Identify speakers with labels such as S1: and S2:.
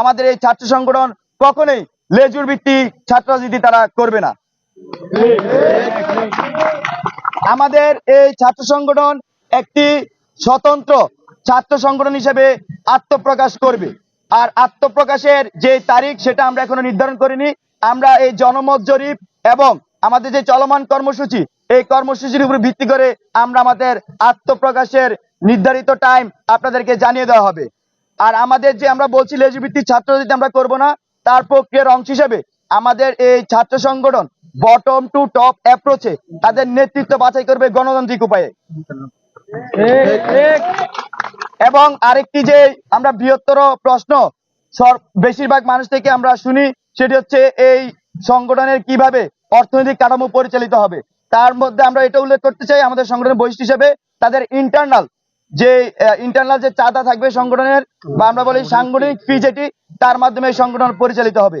S1: আমাদের এই ছাত্র সংগঠন কখনোই লেজুর ভিত্তিক ছাত্র রাজনীতি তারা করবে না। আমাদের এই ছাত্র সংগঠন একটি স্বতন্ত্র ছাত্র সংগঠন হিসেবে আত্মপ্রকাশ করবে। আর আত্মপ্রকাশের যে তারিখ সেটা আমরা এখনও নির্ধারণ করিনি। আমরা এই জনমত জরিপ এবং আমাদের যে চলমান কর্মসূচি, এই কর্মসূচির উপর ভিত্তি করে আমরা আমাদের আত্মপ্রকাশের নির্ধারিত টাইম আপনাদেরকে জানিয়ে দেওয়া হবে। আর আমাদের যে আমরা বলছি লেজু ভিত্তিক ছাত্র রাজনীতি আমরা করব না, তার প্রক্রিয়ার অংশ হিসেবে আমাদের এই ছাত্র সংগঠন বটম টু টপ অ্যাপ্রোচে তাদের নেতৃত্ব বাছাই করবে গণতান্ত্রিক উপায়ে। এবং আরেকটি যে আমরা বৃহত্তর প্রশ্ন বেশিরভাগ মানুষ থেকে আমরা শুনি, সেটি হচ্ছে এই সংগঠনের কীভাবে অর্থনৈতিক কাঠামো পরিচালিত হবে। তার মধ্যে আমরা এটা উল্লেখ করতে চাই আমাদের সংগঠনের বৈশিষ্ট্য হিসেবে, তাদের ইন্টারনাল যে ইন্টারনাল যে চাঁদা থাকবে সংগঠনের, বা আমরা বলি সাংগঠনিক ফি যেটি তার মাধ্যমে সংগঠন পরিচালিত হবে।